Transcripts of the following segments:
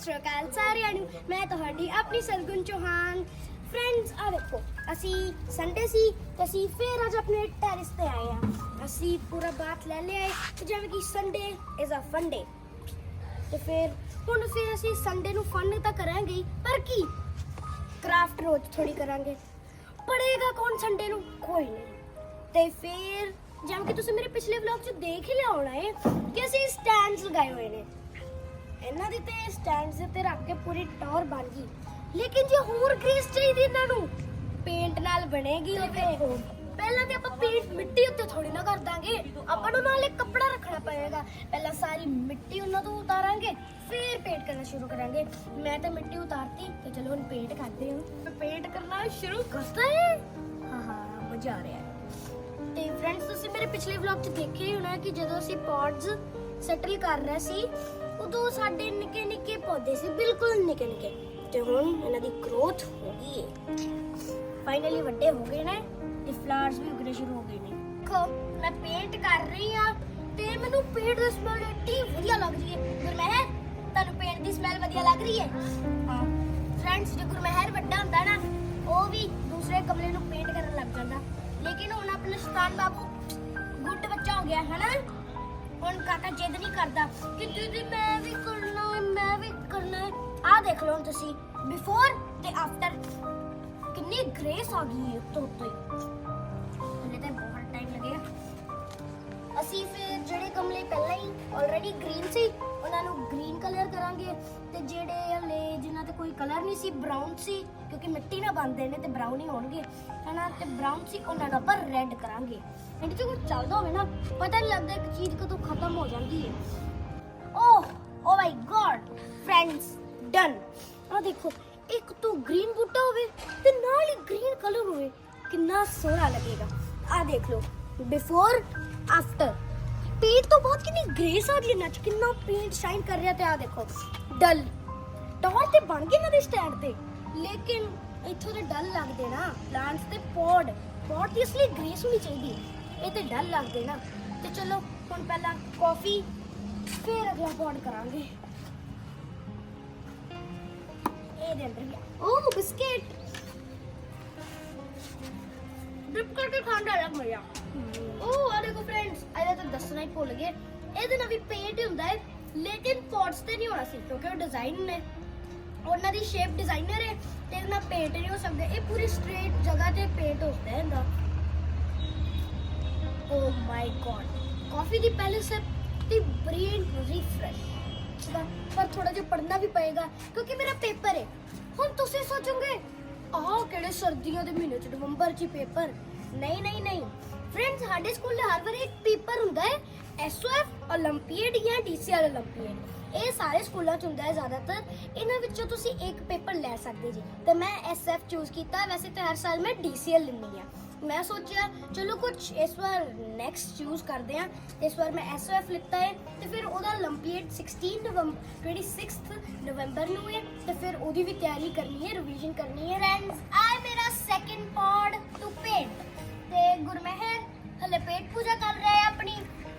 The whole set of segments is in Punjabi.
ਸਤਿ ਸ਼੍ਰੀ ਅਕਾਲ ਸਾਰਿਆਂ ਨੂੰ। ਮੈਂ ਤੁਹਾਡੀ ਆਪਣੀ ਸਰਗੁਣ ਚੌਹਾਨ। ਫਰੈਂਡਸ ਆ ਦੇਖੋ, ਅਸੀਂ ਸੰਡੇ ਸੀ ਤੇ ਅਸੀਂ ਫੇਰ ਅੱਜ ਆਪਣੇ ਟੈਰਿਸ ਤੇ ਆਏ ਆ ਅਸੀਂ ਪੂਰਾ ਬਾਤ ਲੈ ਲਿਆ ਹੈ ਜਿਵੇਂ ਕਿ Sunday is a fun day ਤੇ ਫਿਰ, ਹੁਣ ਫਿਰ ਅਸੀਂ ਸੰਡੇ ਨੂੰ ਫਨ ਤਾਂ ਕਰਾਂਗੇ ਪਰ ਕੀ? ਕਰਾਫਟ ਰੋਜ਼ ਥੋੜੀ ਕਰਾਂਗੇ। ਪੜੇਗਾ ਕੌਣ ਸੰਡੇ ਨੂੰ? ਕੋਈ ਨਹੀਂ। ਤੇ ਫੇਰ, ਜਿਵੇਂ ਕਿ ਤੁਸੀਂ ਮੇਰੇ ਪਿਛਲੇ ਵਲੌਗ 'ਚ ਦੇਖ ਹੀ ਲਿਆ ਹੋਣਾ ਹੈ ਕਿ ਅਸੀਂ ਸਟੈਂਡਸ ਲਗਾਏ ਹੋਏ ਨੇ। ਇਹਨਾਂ ਦੇ ਤੇ ਸਟੈਂਡਸ ਦੇ ਉੱਤੇ ਰੱਖ ਕੇ ਪੂਰੀ ਟੌਰ ਬਣ ਗਈ। ਲੇਕਿਨ ਜੇ ਹੋਰ ਗ੍ਰੇਸ ਚਾਹੀਦੀ ਇਹਨਾਂ ਨੂੰ ਪੇਂਟ ਨਾਲ ਬਣੇਗੀ ਤੇ। ਪਹਿਲਾਂ ਤੇ ਆਪਾਂ ਪੇਂਟ ਮਿੱਟੀ ਉੱਤੇ ਥੋੜੀ ਨਾ ਕਰ ਦਾਂਗੇ। ਆਪਾਂ ਨੂੰ ਨਾਲ ਇੱਕ ਕੱਪੜਾ ਰੱਖਣਾ ਪਏਗਾ। ਪਹਿਲਾਂ ਸਾਰੀ ਮਿੱਟੀ ਉਹਨਾਂ ਤੋਂ ਉਤਾਰਾਂਗੇ, ਫਿਰ ਪੇਂਟ ਕਰਨਾ ਸ਼ੁਰੂ ਕਰਾਂਗੇ। ਮੈਂ ਤਾਂ ਮਿੱਟੀ ਉਤਾਰਤੀ, ਤੇ ਚਲੋ ਹੁਣ ਪੇਂਟ ਕਰਦੇ ਹਾਂ। ਪੇਂਟ ਕਰਨਾ ਸ਼ੁਰੂ ਕਰਤਾ ਹੈ ਹਾਂ ਹਾਂ ਮਜ਼ਾ ਆ ਰਿਹਾ ਹੈ। ਤੇ ਫਰੈਂਡਸ ਤੁਸੀਂ ਮੇਰੇ ਪਿਛਲੇ ਵਲੌਗ 'ਚ ਦੇਖਿਆ ਹੀ ਹੋਣਾ ਕਿ ਜਦੋਂ ਅਸੀਂ ਪੌਡਸ ਸੈਟਲ ਕਰ ਰਹੇ ਸੀ ਉਦੋਂ ਸਾਡੇ ਨਿੱਕੇ ਨਿੱਕੇ ਪੌਦੇ ਸੀ, ਬਿਲਕੁਲ ਨਿੱਕੇ ਨਿੱਕੇ। ਤੇ ਹੁਣ ਇਹਨਾਂ ਦੀ ਗਰੋਥ ਹੋ ਗਈ ਹੈ ਫਾਈਨਲੀ ਵੱਡੇ ਹੋ ਗਏ ਨੇ ਤੇ ਫਲਾਵਰਸ ਵੀ ਉਗਣੇ ਸ਼ੁਰੂ ਹੋ ਗਏ ਨੇ। ਦੇਖੋ, ਮੈਂ ਪੇਂਟ ਕਰ ਰਹੀ ਆ ਤੇ ਮੈਨੂੰ ਪੇਂਟ ਦੀ ਸਮੈਲ ਏਡੀ ਵਧੀਆ ਲੱਗ ਰਹੀ ਹੈ ਗੁਰਮਹਿਰ, ਤੁਹਾਨੂੰ ਪੇਂਟ ਦੀ ਸਮੈਲ ਵਧੀਆ ਲੱਗ ਰਹੀ ਹੈ ਹਾਂ। ਫਰੈਂਡਸ ਜੇ ਗੁਰਮਹਿਰ ਵੱਡਾ ਹੁੰਦਾ ਨਾ, ਉਹ ਵੀ ਦੂਸਰੇ ਕਮਰੇ ਨੂੰ ਪੇਂਟ ਕਰਨ ਲੱਗ ਜਾਂਦਾ। ਲੇਕਿਨ ਹੁਣ ਆਪਣਾ ਸ਼ਤਾਨ ਬਾਬੂ ਗੁੱਡ ਬੱਚਾ ਹੋ ਗਿਆ ਹੈ ਨਾ ਹੁਣ ਕਾਕਾ ਜਿੱਦ ਨਹੀਂ ਕਰਦਾ ਕਿ ਦੀਦੀ ਮੈਂ ਵੀ ਕਰਨਾ ਹੈ, ਮੈਂ ਵੀ ਕਰਨਾ ਹੈ। ਆਹ ਦੇਖ ਲਓ ਹੁਣ ਤੁਸੀਂ ਬਿਫੋਰ ਤੇ ਆਫਟਰ ਕਿੰਨੀ ਗ੍ਰੇਸ ਆ ਗਈ ਹੈ ਉੱਤੋਂ ਹਲੇ ਤਾਂ ਬਹੁਤ ਟਾਈਮ ਲੱਗੇਗਾ ਅਸੀਂ ਫਿਰ ਜਿਹੜੇ ਗਮਲੇ ਪਹਿਲਾਂ ਹੀ ਆਲਰੇਡੀ ਗ੍ਰੀਨ ਸੀ, ਉਹਨਾਂ ਨੂੰ ਗ੍ਰੀਨ ਕਲਰ ਕਰਾਂਗੇ। ਤੇ ਜਿਹੜੇ ਹਲੇ ਜਿਨ੍ਹਾਂ ਤੇ ਕੋਈ ਕਲਰ ਨਹੀਂ ਸੀ ਬ੍ਰਾਊਨ ਸੀ, ਕਿਉਂਕਿ ਮਿੱਟੀ ਨਾਲ ਬਣਦੇ ਨੇ ਤੇ ਬ੍ਰਾਊਨ ਹੀ ਹੋਣਗੇ, ਹਨਾ? ਤੇ ਬ੍ਰਾਊਨ ਸੀ, ਉਹਨਾਂ ਨੂੰ ਆਪਾਂ ਰੈੱਡ ਕਰਾਂਗੇ। ਇਹਦੇ ਚ ਕੁਝ ਚੱਲਦਾ ਹੋਵੇ ਨਾ, ਪਤਾ ਨਹੀਂ ਲੱਗਦਾ ਇੱਕ ਚੀਜ਼ ਕਦੋਂ ਖਤਮ ਹੋ ਜਾਂਦੀ ਹੈ oh oh my god friends done ਆ ਦੇਖੋ, ਇੱਕ ਤੋਂ ਗ੍ਰੀਨ ਬੂਟਾ ਹੋਵੇ ਤੇ ਨਾਲ ਹੀ ਗ੍ਰੀਨ ਕਲਰ ਹੋਵੇ, ਕਿੰਨਾ ਸੋਹਣਾ ਲੱਗੇਗਾ। ਆ ਦੇਖ ਲਓ ਬਿਫੋਰ ਆਫਟਰ ਪੇਂਟ ਤੋਂ ਬਾਅਦ ਕਿੰਨੀ ਗ੍ਰੇਸ ਆ ਰਹੀ ਹੈ ਨੱਚ ਕਿੰਨਾ ਪੇਂਟ ਸ਼ਾਈਨ ਕਰ ਰਿਹਾ ਤੇ ਆ ਦੇਖੋ ਡਲ ਟੌਰ ਤੇ ਬਣ ਗਏ ਨਾ ਦੇ ਸਟੈਂਡ ਤੇ ਲੇਕਿਨ ਇੱਥੋਂ ਤੇ ਡਲ ਲੱਗਦੇ ਨਾ ਪਲਾਂਟਸ ਤੇ ਪੌਡ ਪੌਡ ਦੀ ਅਸਲੀ ਗ੍ਰੇਸ ਹੋਣੀ ਚਾਹੀਦੀ ਹੈ। ਇਹ ਤੇ ਡਲ ਲੱਗਦੇ ਨਾ ਤੇ ਚਲੋ ਹੁਣ ਪਹਿਲਾਂ ਕਾਫੀ ਫਿਰ ਅਗਲਾ ਪੌਡ ਕਰਾਂਗੇ ਇਹਦੇ ਅੰਦਰ ਗਿਆ ਉਹ ਬਿਸਕਿਟ ਡਿਪ ਕਰਕੇ ਖਾਣ ਦਾ ਅਲੱਗ ਮਜ਼ਾ ਉਹ ਆ ਦੇਖੋ ਫਰੈਂਡਸ ਇਹਦਾ ਤਾਂ ਦੱਸਣਾ ਹੀ ਭੁੱਲ ਗਏ। ਇਹਦੇ ਨਾਲ ਵੀ ਪੇਂਟ ਹੁੰਦਾ ਹੈ, ਲੇਕਿਨ ਪੌਟਸ ਤੇ ਨਹੀਂ ਹੋਣਾ ਸੀ, ਕਿਉਂਕਿ ਉਹ ਡਿਜ਼ਾਈਨ ਨੇ। ਉਹਨਾਂ ਦੀ ਸ਼ੇਪ ਡਿਜ਼ਾਈਨਰ ਹੈ ਤੇ ਇਹਦੇ ਨਾਲ ਪੇਂਟ ਨਹੀਂ ਹੋ ਸਕਦਾ। ਇਹ ਪੂਰੀ ਸਟ੍ਰੇਟ ਜਗ੍ਹਾ ਤੇ ਪੇਂਟ ਹੁੰਦਾ ਹੈ ਇਹਦਾ। ਓ ਮਾਈ ਗॉड ਕਾਫੀ ਦੀ ਪਹਿਲੇ ਸੇ ਤੇ ਬ੍ਰੇਨ ਰੀਫਰੈਸ਼ ਪਰ ਥੋੜਾ ਜਿਹਾ ਪੜਨਾ ਵੀ ਪਏਗਾ, ਕਿਉਂਕਿ ਮੇਰਾ ਪੇਪਰ ਹੈ। ਹੁਣ ਤੁਸੀਂ ਸੋਚੋਗੇ, ਆਹ ਕਿਹੜੇ ਸਰਦੀਆਂ ਦੇ ਮਹੀਨੇ ਚ ਨਵੰਬਰ ਚ ਪੇਪਰ ਨਹੀਂ ਨਹੀਂ ਨਹੀਂ। ਫਰੈਂਡਸ ਸਾਡੇ ਸਕੂਲ ਦੇ ਹਰ ਵਾਰ ਇੱਕ ਪੇਪਰ ਹੁੰਦਾ ਹੈ ਐਸਓਐਫ 올림픽 ਜਾਂ ਡੀਸੀਐਲ 올림픽 ਇਹ ਸਾਰੇ ਸਕੂਲਾਂ ਚ ਹੁੰਦਾ ਹੈ ਜ਼ਿਆਦਾਤਰ ਇਹਨਾਂ ਵਿੱਚੋਂ ਤੁਸੀਂ ਇੱਕ ਪੇਪਰ ਲੈ ਸਕਦੇ ਜੀ ਤੇ ਮੈਂ ਐਸਐਫ ਚੂਜ਼ ਕੀਤਾ ਵੈਸੇ ਤਾਂ ਹਰ ਸਾਲ ਮੈਂ ਡੀਸੀਐਲ ਲੈਂਦੀ ਆ ਮੈਂ ਸੋਚਿਆ ਚਲੋ ਕੁਝ ਇਸ ਵਾਰ ਨੈਕਸਟ ਚੂਜ਼ ਕਰਦੇ ਆ ਇਸ ਵਾਰ ਮੈਂ ਐਸਓਐਫ ਲਿੱਤਾ ਹੈ ਤੇ ਫਿਰ ਉਹਦਾ 올림픽 16 ਨਵੰਬਰ 26th ਨਵੰਬਰ ਨੂੰ ਹੈ ਤੇ ਫਿਰ ਉਹਦੀ ਵੀ ਤਿਆਰੀ ਕਰਨੀ ਹੈ ਰਿਵੀਜ਼ਨ ਕਰਨੀ ਹੈ ਫਰੈਂਡਸ ਆ ਮੇਰਾ ਸੈਕਿੰਡ ਪਾਰਟ ਟੂ ਪੇਂਟ ਤੇ ਗੁਰਮਹਿਰ ਹਲੇ ਪੇਟ ਪੂਜਾ ਕਰ ਰਿਹਾ ਹੈ ਆਪਣੀ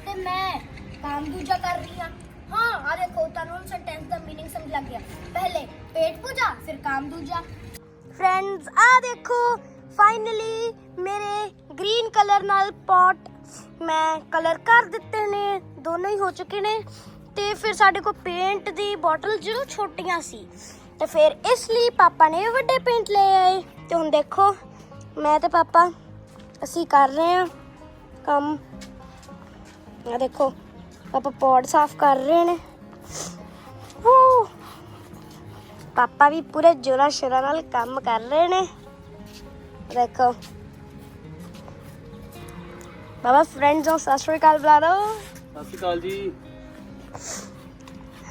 ਤੇ ਮੈਂ ਕੰਮ ਦੂਜਾ ਕਰ ਰਹੀ ਹਾਂ ਹਾਂ ਆ ਦੇਖੋ ਤੁਹਾਨੂੰ ਸੈਂਟੈਂਸ ਦਾ मीनिंग ਸਮਝ ਲੱਗ ਗਿਆ ਪਹਿਲੇ ਪੇਟ ਪੂਜਾ ਫਿਰ ਕੰਮ ਦੂਜਾ ਫਰੈਂਡਸ ਆ ਦੇਖੋ ਫਾਈਨਲੀ ਮੇਰੇ ਗ੍ਰੀਨ ਕਲਰ ਨਾਲ ਪੌਟ ਮੈਂ ਕਲਰ ਕਰ ਦਿੱਤੇ ਨੇ ਦੋਨੋਂ ਹੀ ਹੋ ਚੁੱਕੇ ਨੇ ਤੇ ਫਿਰ ਸਾਡੇ ਕੋਲ ਪੇਂਟ ਦੀ ਬੋਟਲ ਜਦੋਂ ਛੋਟੀਆਂ ਸੀ ਤੇ ਫਿਰ ਇਸ ਲਈ ਪਾਪਾ ਨੇ ਵੱਡੇ ਪੇਂਟ ਲੈ ਆਏ ਤੇ ਹੁਣ ਦੇਖੋ ਮੈਂ ਤੇ ਪਾਪਾ ਅਸੀਂ ਕਰ ਰਹੇ ਹਾਂ ਕੰਮ। ਆ ਦੇਖੋ ਪਾਪਾ ਪੌਟ ਸਾਫ਼ ਕਰ ਰਹੇ ਨੇ। ਪਾਪਾ ਵੀ ਪੂਰੇ ਜੋਰਾਂ ਸ਼ੋਰਾਂ ਨਾਲ ਕੰਮ ਕਰ ਰਹੇ ਨੇ। ਦੇਖੋ। ਬਾਬਾ ਫਰੈਂਡਸ ਨੂੰ ਸਤਿ ਸ਼੍ਰੀ ਅਕਾਲ ਬੁਲਾ ਦਿਓ। ਸਤਿ ਸ਼੍ਰੀ ਅਕਾਲ ਜੀ।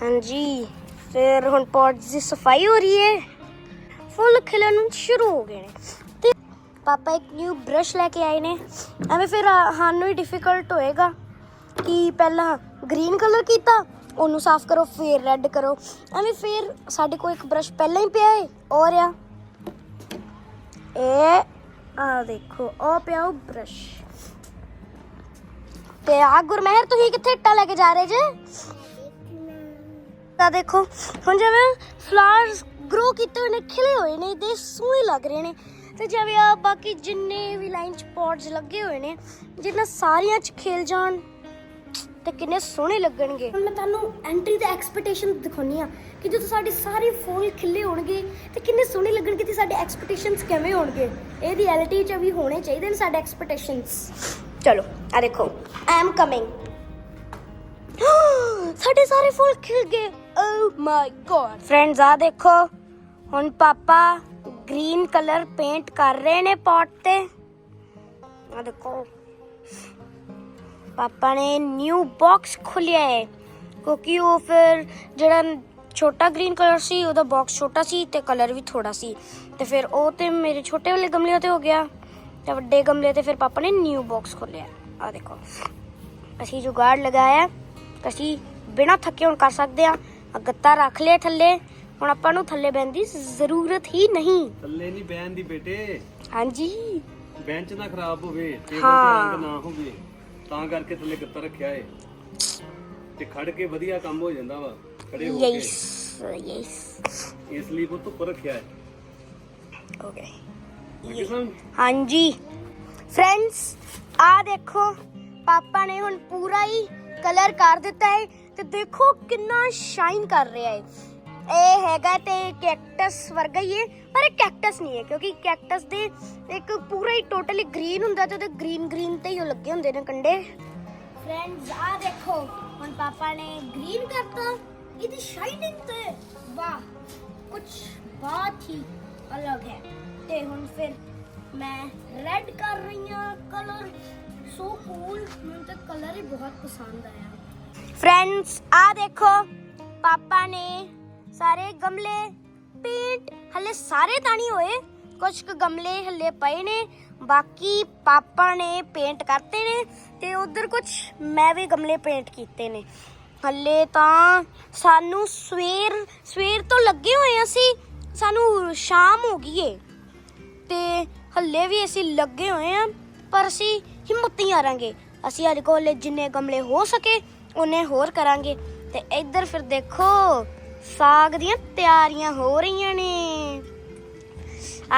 ਹਾਂਜੀ ਫਿਰ ਹੁਣ ਪੌਟਸ ਦੀ ਸਫ਼ਾਈ ਹੋ ਰਹੀ ਹੈ। ਫੁੱਲ ਖਿਲਣ ਸ਼ੁਰੂ ਹੋ ਗਏ ਨੇ। ਪਾਪਾ ਇੱਕ ਨਿਊ ਬ੍ਰਸ਼ ਲੈ ਕੇ ਆਏ ਨੇ। ਐਵੇਂ ਫਿਰ ਸਾਨੂੰ ਹੀ ਡਿਫਿਕਲਟ ਹੋਏਗਾ ਕਿ ਪਹਿਲਾਂ ਗ੍ਰੀਨ ਕਲਰ ਕੀਤਾ, ਉਹਨੂੰ ਸਾਫ਼ ਕਰੋ, ਫਿਰ ਰੈੱਡ ਕਰੋ। ਐਵੇਂ ਫਿਰ ਸਾਡੇ ਕੋਲ ਇੱਕ ਬ੍ਰਸ਼ ਪਹਿਲਾਂ ਹੀ ਪਿਆ ਹੈ ਔਰ ਆ ਇਹ ਆ ਦੇਖੋ, ਉਹ ਪਿਆ ਉਹ ਬ੍ਰਸ਼ ਤੇ ਆ ਗੁਰਮਹਿਰ, ਤੁਸੀਂ ਕਿੱਥੇ ਇੱਟਾ ਲੈ ਕੇ ਜਾ ਰਹੇ ਜੇ? ਆ ਦੇਖੋ, ਹੁਣ ਜਿਵੇਂ ਫਲਾਵਰਸ ਗਰੋ ਕੀਤੇ ਹੋਏ ਨੇ, ਖਿਲੇ ਹੋਏ ਨੇ ਦੇ ਸੋਹਣੇ ਲੱਗ ਰਹੇ ਨੇ। ਤੇ ਜਿਵੇਂ ਆ ਬਾਕੀ ਜਿੰਨੇ ਵੀ ਲਾਈਨ ਚ ਪੌਟਸ ਲੱਗੇ ਹੋਏ ਨੇ ਜਿੰਨਾ ਸਾਰੀਆਂ ਚ ਖੇਲ ਜਾਣ ਤੇ ਕਿੰਨੇ ਸੋਹਣੇ ਲੱਗਣਗੇ। ਹੁਣ ਮੈਂ ਤੁਹਾਨੂੰ ਐਂਟਰੀ ਦੇ ਐਕਸਪੈਕਟੇਸ਼ਨ ਦਿਖਾਉਣੀ ਆ ਕਿ ਜਦੋਂ ਸਾਡੇ ਸਾਰੇ ਫੁੱਲ ਖਿਲੇ ਹੋਣਗੇ ਤੇ ਕਿੰਨੇ ਸੋਹਣੇ ਲੱਗਣਗੇ ਤੇ ਸਾਡੇ ਐਕਸਪੈਕਟੇਸ਼ਨਸ ਕਿਵੇਂ ਹੋਣਗੇ। ਇਹ ਰਿਐਲਿਟੀ ਚ ਵੀ ਹੋਣੇ ਚਾਹੀਦੇ ਨੇ ਸਾਡੇ ਐਕਸਪੈਕਟੇਸ਼ਨਸ ਚਲੋ ਆ ਦੇਖੋ ਆਈ ਐਮ ਕਮਿੰਗ ਸਾਡੇ ਸਾਰੇ ਫੁੱਲ ਖਿਲ ਗਏ। ਓ ਮਾਈ ਗॉड ਫਰੈਂਡਸ ਆ ਦੇਖੋ ਹੁਣ ਪਾਪਾ ਗ੍ਰੀਨ ਕਲਰ ਪੇਂਟ ਕਰ ਰਹੇ ਨੇ ਪੌਟ ਤੇ। ਆ ਦੇਖੋ। ਪਾਪਾ ਨੇ ਨਿਊ ਬਾਕਸ ਖੋਲਿਆ ਹੈ ਕਿਉਂਕਿ ਉਹ ਫਿਰ ਜਿਹੜਾ ਛੋਟਾ ਗ੍ਰੀਨ ਕਲਰ ਸੀ, ਉਹਦਾ ਬਾਕਸ ਛੋਟਾ ਸੀ ਤੇ ਕਲਰ ਵੀ ਥੋੜਾ ਸੀ। ਤੇ ਫਿਰ ਉਹ ਤੇ ਮੇਰੇ ਛੋਟੇ ਵਾਲੇ ਗਮਲਿਆਂ ਤੇ ਹੋ ਗਿਆ। ਤੇ ਵੱਡੇ ਗਮਲੇ ਤੇ ਫਿਰ ਪਾਪਾ ਨੇ ਨਿਊ ਬਾਕਸ ਖੋਲਿਆ ਆ ਦੇਖੋ। ਅਸੀਂ ਜੁਗਾੜ ਲਗਾਇਆ। ਅਸੀਂ ਬਿਨਾਂ ਥੱਕੇ ਹੁਣ ਕਰ ਸਕਦੇ ਆ ਗੱਤਾ ਰੱਖ ਲਿਆ ਥੱਲੇ। ਹੁਣ ਆਪਾਂ ਨੂੰ ਥੱਲੇ ਬਹਿਣ ਦੀ ਜ਼ਰੂਰਤ ਹੀ ਨਹੀਂ। ਥੱਲੇ ਨਹੀਂ ਬਹਿਣ ਦੀ ਬੇਟੇ। ਹਾਂਜੀ। ਬੈਂਚ ਨਾ ਖਰਾਬ ਹੋਵੇ ਟੇਬਲ। ਤੇ ਰੰਗ ਨਾ ਹੋਵੇ ਤਾਂ ਕਰਕੇ ਥੱਲੇ ਗੱਤਾ ਰੱਖਿਆ ਏ। ਤੇ ਖੜ ਕੇ ਵਧੀਆ ਕੰਮ ਹੋ ਜਾਂਦਾ ਵਾ ਖੜੇ ਹੋ ਕੇ। ਯੈਸ ਯੈਸ ਇਸ ਲਈ ਉਹ ਧੁੱਪ ਰੱਖਿਆ ਹੈ ਓਕੇ ਹਾਂਜੀ ਫਰੈਂਡਸ ਆ ਦੇਖੋ ਪਾਪਾ ਨੇ ਹੁਣ ਪੂਰਾ ਹੀ ਕਲਰ ਕਰ ਦਿੱਤਾ ਹੈ ਤੇ ਦੇਖੋ ਕਿੰਨਾ ਸ਼ਾਈਨ ਕਰ ਰਿਹਾ ਹੈ ਇਹ ਹੈਗਾ ਤੇ ਕੈਕਟਸ ਵਰਗਾ ਹੀ ਹੈ ਪਰ ਇਹ ਕੈਕਟਸ ਨਹੀਂ ਹੈ ਕਿਉਂਕਿ ਕੈਕਟਸ ਦੇ ਇੱਕ ਪੂਰਾ ਹੀ ਟੋਟਲੀ ਗ੍ਰੀਨ ਹੁੰਦਾ ਤੇ ਉਹਦੇ ਗ੍ਰੀਨ ਗ੍ਰੀਨ ਤੇ ਹੀ ਉਹ ਲੱਗੇ ਹੁੰਦੇ ਨੇ ਕੰਡੇ। ਫਰੈਂਡਸ ਆ ਦੇਖੋ ਹੁਣ ਪਾਪਾ ਨੇ ਗ੍ਰੀਨ ਕਰਤਾ ਇਹਦੀ ਸ਼ਾਈਨਿੰਗ ਤੇ ਵਾਹ ਕੁਝ ਬਹੁਤ ਹੀ ਅਲੱਗ ਹੈ। ਤੇ ਹੁਣ ਫਿਰ ਮੈਂ ਰੈੱਡ ਕਰ ਰਹੀ ਹਾਂ ਕਲਰ ਸੋ ਕੂਲ ਮੈਨੂੰ ਤਾਂ ਕਲਰ ਹੀ ਬਹੁਤ ਪਸੰਦ ਆਇਆ। ਫਰੈਂਡਸ ਆ ਦੇਖੋ ਪਾਪਾ ਨੇ ਸਾਰੇ ਗਮਲੇ, ਪੇਂਟ, ਹਲੇ ਸਾਰੇ ਤਾਂ ਨਹੀਂ ਹੋਏ। ਕੁਝ ਕੁ ਗਮਲੇ ਹਲੇ ਪਏ ਨੇ, ਬਾਕੀ ਪਾਪਾ ਨੇ ਪੇਂਟ ਕਰਤੇ ਨੇ ਤੇ ਉਧਰ ਕੁਝ ਮੈਂ ਵੀ ਗਮਲੇ ਪੇਂਟ ਕੀਤੇ ਨੇ। ਹੱਲੇ ਤਾਂ ਸਾਨੂੰ ਸਵੇਰ ਸਵੇਰ ਤੋਂ ਲੱਗੇ ਹੋਏ ਆ ਅਸੀਂ, ਸਾਨੂੰ ਸ਼ਾਮ ਹੋ ਗਈ ਏ। ਤੇ ਹੱਲੇ ਵੀ ਅਸੀਂ ਲੱਗੇ ਹੋਏ ਆ ਪਰ ਅਸੀਂ ਹਿੰਮਤ ਨਹੀਂ ਹਾਰਾਂਗੇ। ਅਸੀਂ ਅੱਜ ਕੋਲ ਜਿੰਨੇ ਗਮਲੇ ਹੋ ਸਕੇ, ਉਹਨੇ ਹੋਰ ਕਰਾਂਗੇ। ਤੇ ਇੱਧਰ ਫਿਰ ਦੇਖੋ ਸਾਗ ਦੀਆਂ ਤਿਆਰੀਆਂ ਹੋ ਰਹੀਆਂ ਨੇ।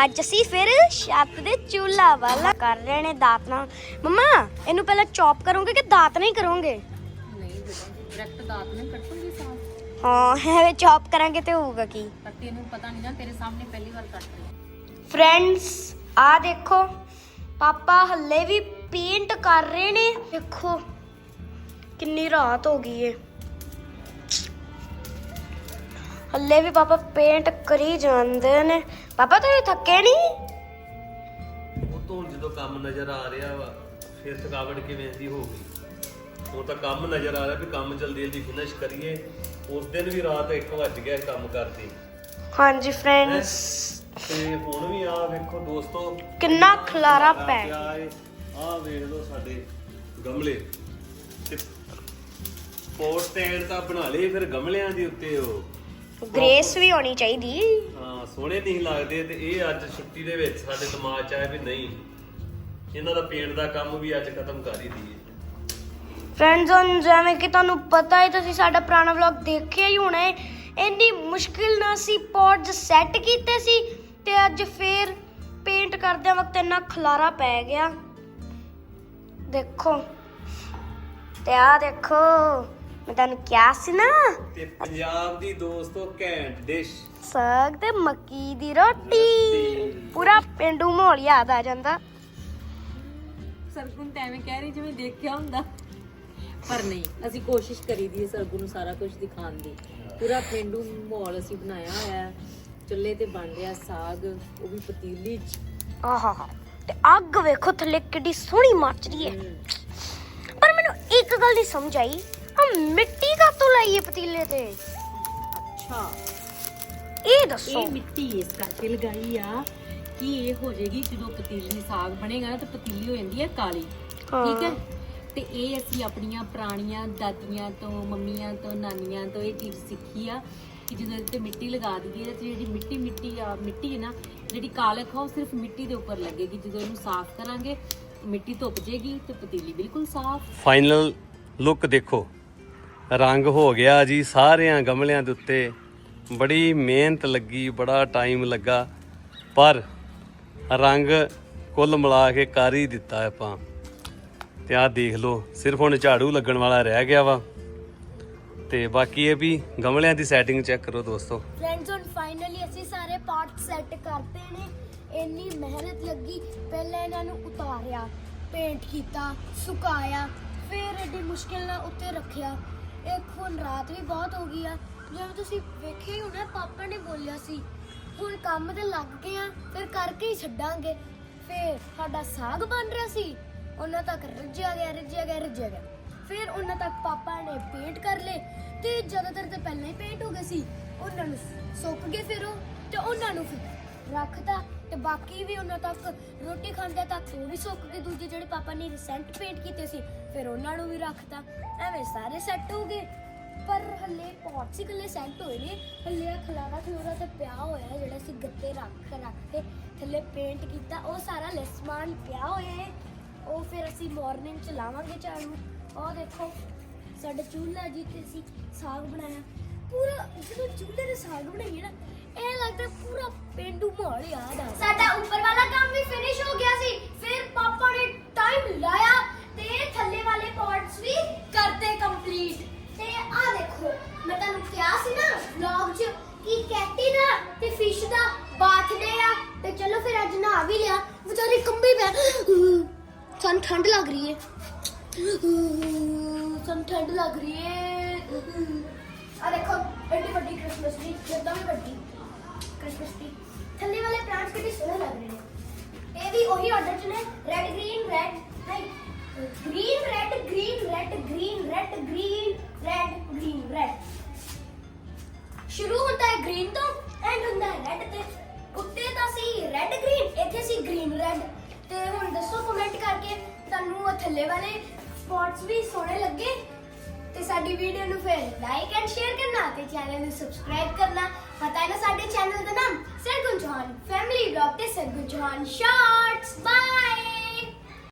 ਅੱਜ ਅਸੀਂ ਫਿਰ ਛੱਤ ਦੇ ਚੁੱਲ੍ਹਾ ਵਾਲਾ ਕਰ ਰਹੇ ਨੇ ਦਾਤ ਨਾਲ ਮਮਾ ਇਹਨੂੰ ਪਹਿਲਾਂ ਚੌਪ ਕਰੋਗੇ ਕਿ ਦਾਤ ਨਾਲ ਹੀ ਕਰੋਗੇ? ਨਹੀਂ ਬੇਟਾ ਡਾਇਰੈਕਟ ਦਾਤ ਨੇ ਕੱਟੂਗੀ ਸਾਹ ਹਾਂ ਐਵੇਂ ਚੌਪ ਕਰਾਂਗੇ ਤੇ ਹੋਊਗਾ ਕੀ? ਪਰ ਤੈਨੂੰ ਪਤਾ ਨਹੀਂ ਨਾ ਤੇਰੇ ਸਾਹਮਣੇ ਪਹਿਲੀ ਵਾਰ ਕੱਟ ਰਹੀ। ਫਰੈਂਡਸ ਆ ਦੇਖੋ ਪਾਪਾ ਹੱਲੇ ਵੀ ਪੇਂਟ ਕਰ ਰਹੇ ਨੇ। ਦੇਖੋ ਕਿੰਨੀ ਰਾਤ ਹੋ ਗਈ ਏ। ਹੱਲੇ ਵੀ ਪਾਪਾ ਪੇਂਟ ਕਰੀ ਜਾਂਦੇ ਨੇ। ਪਾਪਾ ਤੁਸੀਂ ਥੱਕੇ ਨਹੀਂ ਉਹ ਤੋਂ ਜਦੋਂ ਕੰਮ ਨਜ਼ਰ ਆ ਰਿਹਾ ਵਾ ਫਿਰ ਥਕਾਵਟ ਕਿਵੇਂ ਦੀ ਹੋ ਗਈ? ਉਹ ਤਾਂ ਕੰਮ ਨਜ਼ਰ ਆ ਰਿਹਾ ਵੀ ਕੰਮ ਜਲਦੀ ਜਲਦੀ ਫਿਨਿਸ਼ ਕਰੀਏ। ਉਸ ਦਿਨ ਵੀ ਰਾਤ 1 ਵੱਜ ਗਿਆ ਇਹ ਕੰਮ ਕਰਦੀ ਹਾਂਜੀ ਫਰੈਂਡਸ ਤੇ ਹੁਣ ਵੀ ਆ ਵੇਖੋ ਦੋਸਤੋ ਕਿੰਨਾ ਖਲਾਰਾ ਪੈ ਆ ਵੇਖ ਲਓ ਸਾਡੇ ਗਮਲੇ। ਤੇ ਪੋਟ ਸਟੈਂਡ ਤਾਂ ਬਣਾ ਲਏ ਫਿਰ ਗਮਲਿਆਂ ਦੇ ਉੱਤੇ ਉਹ। ਗ੍ਰੇਸ ਵੀ ਹੋਣੀ ਚਾਹੀਦੀ। ਹਾਂ ਸੋਹਣੇ ਨਹੀਂ ਲੱਗਦੇ ਤੇ ਇਹ ਅੱਜ ਛੁੱਟੀ ਦੇ ਵਿੱਚ ਸਾਡੇ ਦਿਮਾਗ 'ਚ ਆਇਆ ਵੀ ਨਹੀਂ ਇਹਨਾਂ ਦਾ ਪੇਂਟ ਦਾ ਕੰਮ ਵੀ ਅੱਜ ਖਤਮ ਕਰ ਹੀ ਦਈਏ। ਫਰੈਂਡਸ ਹੁਣ ਜਿਵੇਂ ਕਿ ਤੁਹਾਨੂੰ ਪਤਾ ਹੈ ਤੁਸੀਂ ਸਾਡਾ ਪੁਰਾਣਾ ਵਲੌਗ ਦੇਖਿਆ ਹੀ ਹੋਣਾ ਹੈ। ਇੰਨੀ ਮੁਸ਼ਕਿਲ ਨਾਲ ਅਸੀਂ ਪੌਡਸ ਸੈੱਟ ਕੀਤੇ ਸੀ ਤੇ ਅੱਜ ਫੇਰ ਪੇਂਟ ਕਰਦਿਆਂ ਵਕਤ ਇੰਨਾ ਖਲਾਰਾ ਪੈ ਗਿਆ। ਦੇਖੋ ਤੇ ਆ ਦੇਖੋ। ਮੈਂ ਤੁਹਾਨੂੰ ਕਿਹਾ ਸੀ ਨਾ। ਤੇ ਪੰਜਾਬ ਦੀ ਦੋਸਤੋ ਘੈਂਟ ਡਿਸ਼ ਸਾਗ ਤੇ ਮੱਕੀ ਦੀ ਰੋਟੀ। ਪੂਰਾ ਪਿੰਡੂ ਮਾਹੌਲ ਯਾਦ ਆ ਜਾਂਦਾ। ਸਰਗੁਣ ਤਾਂ ਐਵੇਂ ਕਹਿ ਰਹੀ ਜਿਵੇਂ ਦੇਖਿਆ ਹੁੰਦਾ। ਪਰ ਨਹੀਂ ਅਸੀਂ ਕੋਸ਼ਿਸ਼ ਕਰੀਦੀ ਹੈ ਸਰਗੁਣ ਨੂੰ ਸਾਰਾ ਕੁਝ ਦਿਖਾਉਣ ਦੀ। ਪੂਰਾ ਪਿੰਡੂ ਮਾਹੌਲ ਅਸੀਂ ਬਣਾਇਆ ਹੋਇਆ ਹੈ। ਚੁੱਲ੍ਹੇ ਤੇ ਬਣ ਰਿਹਾ ਸਾਗ ਉਹ ਵੀ ਪਤੀਲੀ 'ਚ। ਆਹਾ ਤੇ ਅੱਗ ਵੇਖੋ ਥੱਲੇ ਕਿੱਡੀ ਸੋਹਣੀ ਮੱਚ ਰਹੀ ਹੈ। ਪਰ ਮੈਨੂੰ ਇੱਕ ਗੱਲ ਨਹੀਂ ਸਮਝ ਆਈ। ਆ ਮਿੱਟੀ ਕਾਤੋਂ ਲਾਈ ਹੈ ਪਤੀਲੇ ਤੇ? ਅੱਛਾ। ਇਹ ਦੱਸੋ। ਇਹ ਮਿੱਟੀ ਇਸ ਕਰਕੇ ਲਗਾਈ ਆ ਕਿ ਇਹ ਹੋ ਜਾਏਗੀ ਜਦੋਂ ਪਤੀਲੇ ਸਾਗ ਬਣੇਗਾ ਨਾ ਤਾਂ ਪਤੀਲੀ ਹੋ ਜਾਂਦੀ ਹੈ ਕਾਲੀ। ਠੀਕ ਹੈ? ਤੇ ਇਹ ਅਸੀਂ ਆਪਣੀਆਂ ਪੁਰਾਣੀਆਂ ਦਾਦੀਆਂ ਤੋਂ ਮੰਮੀਆਂ ਤੋਂ ਨਾਨੀਆਂ ਤੋਂ ਇਹ ਚੀਜ਼ ਸਿੱਖੀ ਆ ਕਿ ਜਦੋਂ ਇਹਦੇ ਤੇ ਮਿੱਟੀ ਲਗਾ ਦਈਏ ਤੇ ਜਿਹੜੀ ਮਿੱਟੀ ਮਿੱਟੀ ਆ ਮਿੱਟੀ ਹੈ ਨਾ ਜਿਹੜੀ ਕਾਲਖ ਆ ਉਹ ਸਿਰਫ ਮਿੱਟੀ ਦੇ ਉੱਪਰ ਲੱਗੇਗੀ। ਜਦੋਂ ਇਹਨੂੰ ਸਾਫ਼ ਕਰਾਂਗੇ ਮਿੱਟੀ ਧੁੱਪ ਜਾਏਗੀ ਤੇ ਪਤੀਲੀ ਬਿਲਕੁਲ ਸਾਫ਼। ਫਾਈਨਲ ਲੁੱਕ ਦੇਖੋ। ਰੰਗ ਹੋ ਗਿਆ ਜੀ ਸਾਰਿਆਂ ਗਮਲਿਆਂ ਦੇ ਉੱਤੇ। ਬੜੀ ਮਿਹਨਤ ਲੱਗੀ, ਬੜਾ ਟਾਈਮ ਲੱਗਾ। ਪਰ ਰੰਗ ਕੁੱਲ ਮਿਲਾ ਕੇ ਕਰ ਹੀ ਦਿੱਤਾ ਆਪਾਂ। ਤੇ ਆਹ ਦੇਖ ਲਓ, ਸਿਰਫ ਹੁਣ ਝਾੜੂ ਲੱਗਣ ਵਾਲਾ ਰਹਿ ਗਿਆ ਵਾ। ਤੇ ਬਾਕੀ ਇਹ ਵੀ ਗਮਲਿਆਂ ਦੀ ਸੈਟਿੰਗ ਚੈੱਕ ਕਰੋ ਦੋਸਤੋ। ਫਰੈਂਡਸ ਹੁਣ ਫਾਈਨਲੀ ਅਸੀਂ ਸਾਰੇ ਪਾਰਟ ਸੈੱਟ ਕਰਤੇ ਨੇ। ਇੰਨੀ ਮਿਹਨਤ ਲੱਗੀ, ਪਹਿਲਾਂ ਇਹਨਾਂ ਨੂੰ ਉਤਾਰਿਆ ਪੇਂਟ ਕੀਤਾ, ਸੁਕਾਇਆ, ਫਿਰ ਏਡੀ ਮੁਸ਼ਕਿਲ ਨਾਲ ਉੱਤੇ ਰੱਖਿਆ। ਇੱਕ ਹੁਣ ਰਾਤ ਵੀ ਬਹੁਤ ਹੋ ਗਈ ਆ। ਜਿਵੇਂ ਤੁਸੀਂ ਵੇਖਿਆ ਹੀ ਹੋਣਾ ਪਾਪਾ ਨੇ ਬੋਲਿਆ ਸੀ, ਹੁਣ ਕੰਮ ਤੇ ਲੱਗ ਗਏ ਆ, ਫਿਰ ਕਰਕੇ ਹੀ ਛੱਡਾਂਗੇ। ਫਿਰ ਸਾਡਾ ਸਾਗ ਬਣ ਰਿਹਾ ਸੀ। ਉਹਨਾਂ ਤੱਕ ਰੱਜਿਆ ਗਿਆ ਰੱਜਿਆ ਗਿਆ ਰੱਜਿਆ ਗਿਆ। ਫਿਰ ਉਹਨਾਂ ਤੱਕ ਪਾਪਾ ਨੇ ਪੇਂਟ ਕਰ ਲਏ ਤੇ ਜ਼ਿਆਦਾਤਰ ਤਾਂ ਪਹਿਲਾਂ ਹੀ ਪੇਂਟ ਹੋ ਗਏ ਸੀ, ਉਹਨਾਂ ਨੂੰ ਸੁੱਕ ਗਏ ਫਿਰ ਉਹ ਤੇ ਉਹਨਾਂ ਨੂੰ ਫਿਰ ਰੱਖਤਾ। ਤੇ ਬਾਕੀ ਵੀ ਉਹਨਾਂ ਤੱਕ ਰੋਟੀ ਖਾਂਦੇ ਤੱਕ ਉਹ ਵੀ ਸੁੱਕ ਗਏ ਦੂਜੇ ਜਿਹੜੇ ਪਾਪਾ ਨੇ ਰੀਸੈਂਟ ਪੇਂਟ ਕੀਤੇ ਸੀ, ਫਿਰ ਉਹਨਾਂ ਨੂੰ ਵੀ ਰੱਖਤਾ। ਐਵੇਂ ਸਾਰੇ ਸੈੱਟ ਹੋ ਗਏ। ਪਰ ਹੱਲੇ ਪੌਟ ਸੀ ਕੱਲੇ ਸੈੱਟ ਹੋਏ ਨੇ। ਹਲੇ ਆ ਖਲਾਰਾ ਖਲੋਰਾ ਤੇ ਪਿਆ ਹੋਇਆ ਜਿਹੜਾ ਅਸੀਂ ਗੱਤੇ ਰੱਖ ਰੱਖ ਕੇ ਥੱਲੇ ਪੇਂਟ ਕੀਤਾ, ਉਹ ਸਾਰਾ ਲਸਮਾਨ ਪਿਆ ਹੋਇਆ ਹੈ। ਉਹ ਫਿਰ ਅਸੀਂ ਮਾਰਨਿੰਗ ਚ ਲਾਵਾਂਗੇ ਝਾੜੂ। ਉਹ ਦੇਖੋ, ਸਾਡਾ ਚੁੱਲ੍ਹਾ ਜੀ ਤੇ ਅਸੀਂ ਸਾਗ ਬਣਾਇਆ ਪੂਰਾ ਜਦੋਂ ਚੁੱਲ੍ਹੇ ਤੇ ਸਾਗ ਬਣਾਈਏ ਨਾ ਇਹ ਲੱਗਦਾ ਪੂਰਾ ਪਿੰਡੂ ਮਾਹੌਲ ਯਾਦ ਆ ਸਾਡਾ ਉੱਪਰ ਵਾਲਾ ਕੰਮ ਵੀ ਫਿਨਿਸ਼ ਹੋ ਗਿਆ ਸੀ। ਫਿਰ ਪਾਪਾ ਨੇ ਟਾਈਮ ਲਾਇਆ ਤੇ ਥੱਲੇ ਵਾਲੇ ਪਾਰਟਸ ਵੀ ਕਰਤੇ ਕੰਪਲੀਟ ਤੇ ਆ ਦੇਖੋ, ਮੈਂ ਤੁਹਾਨੂੰ ਕਿਹਾ ਸੀ ਨਾ ਵਲੌਗ 'ਚ ਕਿ ਕੈਟੀ ਦਾ ਤੇ ਫਿਸ਼ ਦਾ ਬਾਥ ਆ। ਤੇ ਚਲੋ ਫਿਰ ਅੱਜ ਨਹਾ ਵੀ ਲਿਆ। ਵਿਚਾਰੀ ਕੰਬੀ ਪੈ ਸਾਨੂੰ ਠੰਡ ਲੱਗ ਰਹੀ ਹੈ ਸਾਨੂੰ ਠੰਡ ਲੱਗ ਰਹੀ ਹੈ ਆ ਦੇਖੋ, ਐਡੀ ਵੱਡੀ ਕ੍ਰਿਸਮਸ ਟ੍ਰੀ ਜਿੱਦਾਂ ਵੀ ਵੱਡੀ ਕ੍ਰਿਸਮਸ ਟ੍ਰੀ ਥੱਲੇ ਵਾਲੇ ਪਲਾਂਟਸ ਕਿੰਨੇ ਸੋਹਣੇ ਲੱਗ ਰਹੇ ਨੇ। ਇਹ ਵੀ ਉਹੀ ਆਰਡਰ ਚ ਨੇ ਰੈਡ ਗ੍ਰੀਨ ਰੈਡ ਨਹੀਂ green red green red green red green red green red ਸ਼ੁਰੂ ਹੁੰਦਾ ਹੈ ਗ੍ਰੀਨ ਤੋਂ ਐਂਡ ਹੁੰਦਾ ਹੈ ਰੈਡ ਤੇ। ਉੱਤੇ ਤਾਂ ਸੀ ਰੈਡ ਗ੍ਰੀਨ ਇੱਥੇ ਸੀ ਗ੍ਰੀਨ ਰੈਡ ਤੇ ਹੁਣ ਦੱਸੋ ਕਮੈਂਟ ਕਰਕੇ, ਤੁਹਾਨੂੰ ਉਹ ਥੱਲੇ ਵਾਲੇ ਸਪੌਟਸ ਵੀ ਸੋਹਣੇ ਲੱਗੇ? ਤੇ ਸਾਡੀ ਵੀਡੀਓ ਨੂੰ ਫਿਰ ਲਾਈਕ ਐਂਡ ਸ਼ੇਅਰ ਕਰਨਾ ਤੇ ਚੈਨਲ ਨੂੰ ਸਬਸਕ੍ਰਾਈਬ ਕਰਨਾ। ਪਤਾ ਹੈ ਨਾ ਸਾਡੇ ਚੈਨਲ ਦਾ ਨਾਮ? ਸਰਗੁਣ ਚੌਹਾਨ ਫੈਮਿਲੀ ਵਲੌਗ ਤੇ ਸਰਗੁਣ ਚੌਹਾਨ ਸ਼ਾਰਟਸ ਬਾਏ